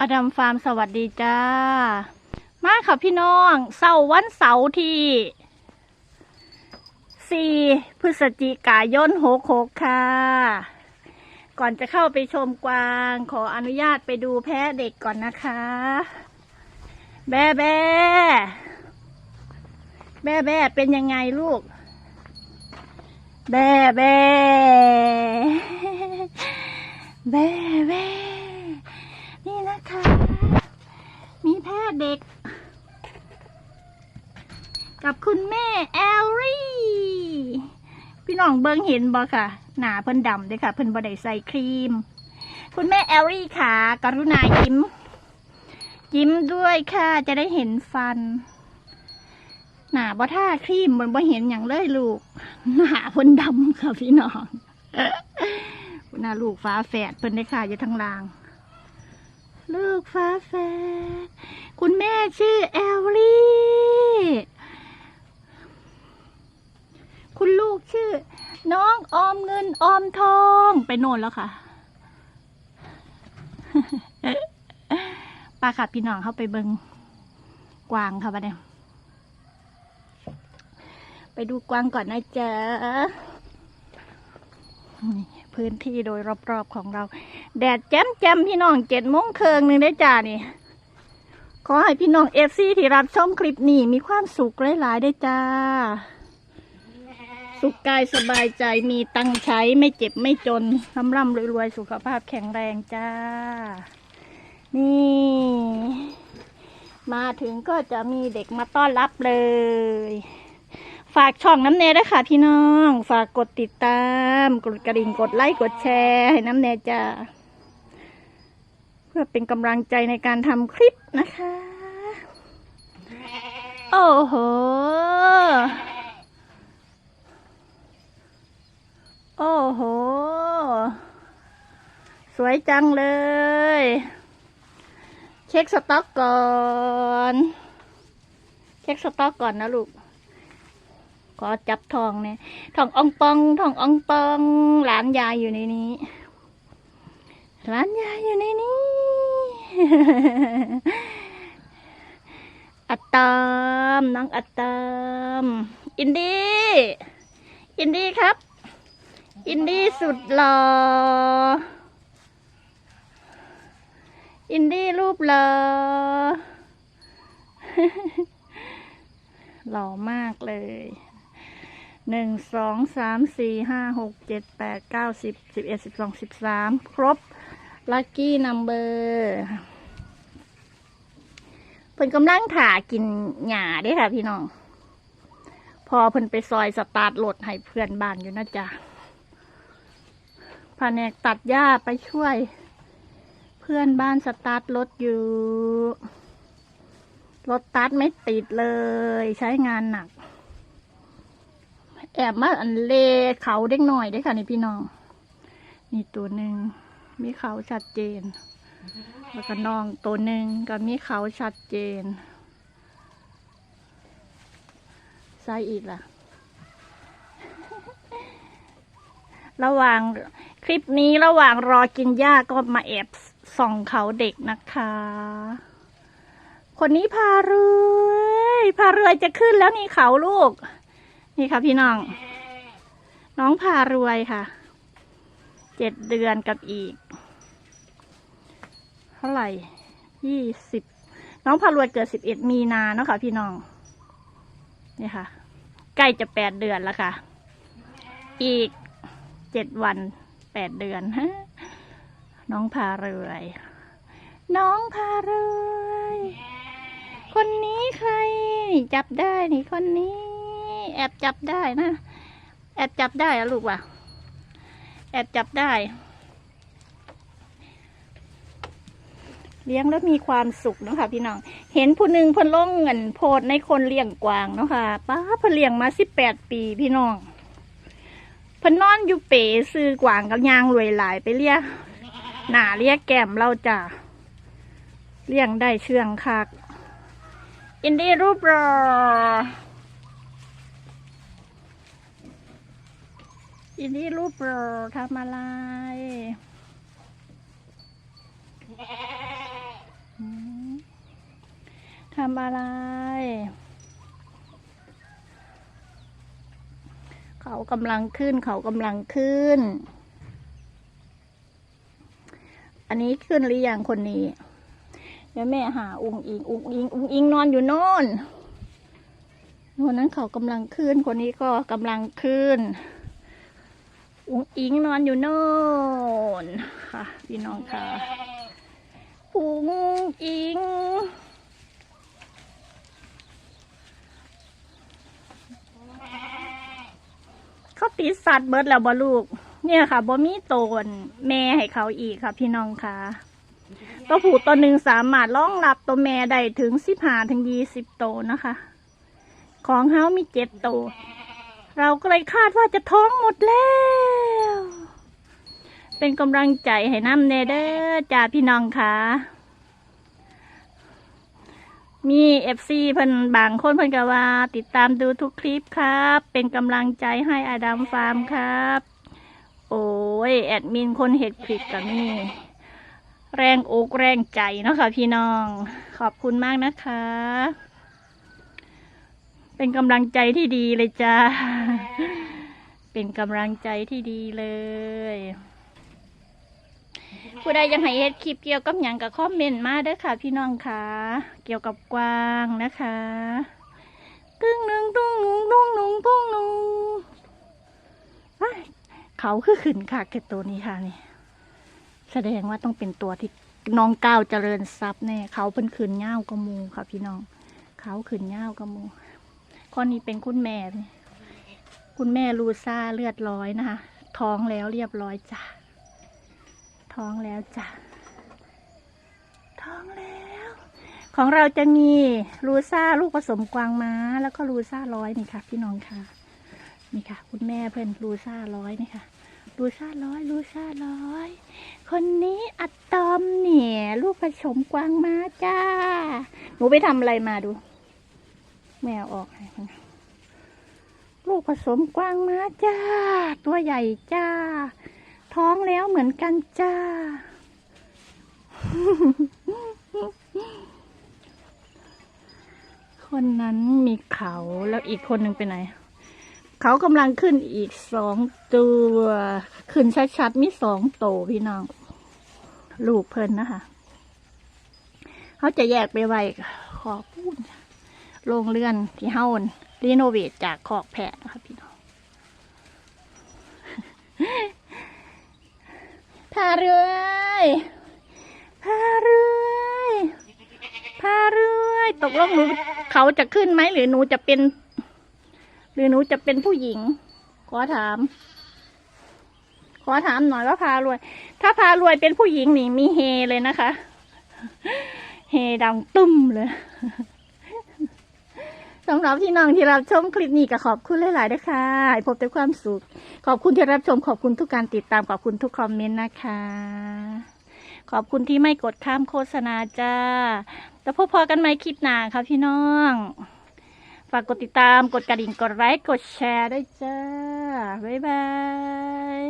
อดัมฟาร์มสวัสดีจ้า มาค่ะพี่น้องเสาร์วันเสาร์ที่สี่พฤศจิกายนหกหกค่ะ ก่อนจะเข้าไปชมกวาง ขออนุญาตไปดูแพะเด็กก่อนนะคะ แบ่แบ่แบ่แบ่เป็นยังไงลูก แบ่แบ่แบ่แบ่นี่นะคะ มี แพทย์เด็ก กับคุณแม่แอลลี่ พี่น้องเบิงเห็นบ่ค่ะ หนาเพิ่นดำเด้วยค่ะ เพิ่นบ่ได้ใส่ครีม คุณแม่แอลลี่ค่ะ กรุณายิ้ม ยิ้มด้วยค่ะ จะได้เห็นฟัน หนาบ่ท่าครีมมันบ่เห็นอย่างเลยลูก หนาเพิ่นดำค่ะพี่น้องหน้าลูกฟ้าแฝดเพิ่นได้ค่ะอยู่ทางลาง ลูกฟ้าแฝดคุณแม่ชื่อแอลลี่ คุณลูกชื่อ น้องออมเงินออมทองไปโน่นแล้วค่ะป้าค่ะพี่น้องเข้าไปเบิงกวางค่ะบัดเนี่ยไปดูกวางก่อนนะจ๊ะพื้นที่โดยรอบๆของเรา แดดแจ่มแจ่มๆพี่น้องเจ็ดโมงเคิงหนึ่งได้จ้านี่ ขอให้พี่น้องเอฟซีที่รับชมคลิปนี้มีความสุขหลายๆได้จ้า สุขกายสบายใจมีตังใช้ไม่เจ็บไม่จนร่ำร่ำรวยๆ สุขภาพแข็งแรงจ้า นี่ มาถึงก็จะมีเด็กมาต้อนรับเลยฝากช่องน้ำเนยด้วยค่ะพี่น้อง ฝากกดติดตาม กดกระดิ่ง กดไลค์ กดแชร์ ให้น้ำเนยจ้า พื่อเป็นกำลังใจในการทำคลิปนะคะ โอ้โห โอ้โห สวยจังเลย เช็คสต็อกก่อน เช็คสต็อกก่อนนะลูกขอจับทองเนี่ยทององปองทองอองปอง หลานยายอยู่ในนี้ หลานยายอยู่ในนี้ อัตตอมน้องอัตตอมอินดี้ อินดี้ครับ อินดี้สุดหล่อ อินดี้รูปหล่อ หล่อมากเลยหนึ่งสองสามสี่ห้าหกเจ็ดแปดเก้าสิบสิบเอ็ดสิบสองสิบสามครบ ลัคกี้นัมเบอร์เพิ่นกำลังถ่ากินหญ้าเด้ค่ะพี่น้อง พอเพิ่นไปซอยสตาร์ทรถให้เพื่อนบ้านอยู่นะจ๊ะแผนกตัดหญ้าไปช่วย เพื่อนบ้านสตาร์ทรถอยู่ รถตัดไม่ติดเลย ใช้งานหนัก แอบมาอันเลเขาเด็กหน่อยได้ค่ะนี่พี่น้อง นี่ตัวหนึ่ง มีเขาชัดเจน แล้วก็น้องตัวหนึ่งก็มีเขาชัดเจนใส่อีกล่ะ ระหว่างคลิปนี้ระหว่างรอกินหญ้าก็มาแอบส่องเขาเด็กนะคะ คนนี้พาเรือพาเรือจะขึ้นแล้วนี่เขาลูก นี่ค่ะพี่น้อง น้องพารวยค่ะ เจ็ดเดือนกับอีก เท่าไหร่ยี่สิบน้องพารวยเกิดสิบเอ็ดมีนาเนาะค่ะพี่น้อง นี่ค่ะ ใกล้จะแปดเดือนแล้วค่ะ อีกเจ็ดวันแปดเดือนฮะน้องพารวย น้องพารวย คนนี้ใคร จับได้นี่คนนี้ แอบจับได้นะ แอบจับได้อะลูกว่ะ แอบจับได้ เลี้ยงแล้วมีความสุขเนาะค่ะพี่น้อง เห็นผู้หนึ่งเพิ่นลงเงินโพดในคนเลี้ยงกวางเนาะค่ะป้าพ่นเลี้ยงมาสิบแปดปีพี่น้องพ่นนอนอยู่เป๋ซื้อกวางกับยางรวยหลายไปเรียกหนาเรียกแก้มเราจ้ะเลี้ยงได้เชื่องคักอินดี้รูปรอ อินดี้รูปรทำอะไรทำอะไร เขากำลังขึ้น เขากำลังขึ้น อันนี้ขึ้นหรือยังคนนี้ เดี๋ยวแม่หาอุงอิงอุงอิงอุงอิงนอนอยู่โน่นวันนั้นเขากำลังขึ้น คนนี้ก็กำลังขึ้น อุ้งอิงนอนอยู่โน่นค่ะ พี่น้องค่ะอุงอิงเขาติดสัตว์เบิดแล้วบ่ลูก เนี่ยค่ะบ่มีโตนแม่ให้เขาอีกค่ะ พี่น้องค่ะตัวผู้ตัวหนึ่งสามารถรองรับตัวแม่ได้ถึงสิบห้าถึงยี่สิบโตวนะคะ ของเฮามีเจ็ดโตว เราก็เลยคาดว่าจะท้องหมดแล้ว เป็นกำลังใจให้น้ำเนเด้อจ้าพี่น้องค่ะ มีเอฟซีเพิ่นบางคนเพิ่นก็ว่า ติดตามดูทุกคลิปครับ เป็นกำลังใจให้อดัมฟาร์มครับ โอ้ย แอดมินคนเห็ดคลิปกับนี่แรงอกแรงใจเนาะค่ะพี่น้อง ขอบคุณมากนะคะ เป็นกำลังใจที่ดีเลยจ้า เป็นกำลังใจที่ดีเลย ผู้ใดยังให้เฮ็ดคลิปเกี่ยวกับหยังกับคอมเมนต์มาเด้อค่ะ พี่น้องค่ะ เกี่ยวกับกวางนะคะตึ้งหนึ่งตุ้งหนุงตุ้งหนุงตุ้งหนุงว้ายเขาคือขึ้นค่ะแค่ตัวนี้ค่ะนี่ แสดงว่าต้องเป็นตัวที่น้องก้าวเจริญทรัพย์แน่เขาเป็นขืนเง่าวกระมูค่ะพี่น้อง เขาขืนเง่าวกระมู ข้อนี้เป็นคุณแม่ คุณแม่ลูซ่าเลือดร้อยนะคะ ท้องแล้วเรียบร้อยจ้ะ ท้องแล้วจ้ะ ท้องแล้ว ของเราจะมีลูซ่าลูกผสมกวางม้า แล้วก็ลูซ่าร้อยนี่ค่ะ พี่น้องค่ะ นี่ค่ะ คุณแม่เพื่อนลูซ่าร้อยนี่ค่ะลูซ่าร้อยลูซ่าร้อย คนนี้อะตอมเนี่ย ลูกผสมกวางม้าจ้า หนูไปทำอะไรมาดู แมวออกให้มันลูกผสมกว้างมาจ้า ตัวใหญ่จ้า ท้องแล้วเหมือนกันจ้า คนนั้นมีเขาแล้วอีกคนหนึ่งไปไหน เขากำลังขึ้นอีกสองตัว ขึ้นชัดๆมีสองโตพี่น้อง ลูกเพิ่นนะคะ เขาจะแยกไปไว้ขอพูด โรงเรือนที่เฮารีโนเวทจากขอกแพะนะคะพี่น้องพาเรื่อยพาเรื่อยพาเรื่อย ตกลงหนูเขาจะขึ้นไหมหรือหนูจะเป็น หรือหนูจะเป็นผู้หญิง ขอถาม ขอถามหน่อยว่าพารวย ถ้าพารวยเป็นผู้หญิงนี่มีเฮเลยนะคะ เฮดังตุ้มเลย สำหรับที่น้องที่รับชมคลิปนี้ก็ขอบคุณหลายๆนะคะให้พบแต่ความสุข ขอบคุณที่รับชมขอบคุณทุกการติดตามขอบคุณทุกคอมเมนต์นะคะ ขอบคุณที่ไม่กดข้ามโฆษณาจ้าแล้วพบพอกันไหมคลิปหน้าค่ะพี่น้อง ฝากกดติดตามกดกระดิ่งกดไลค์กดแชร์ด้วยจ้า บ๊ายบาย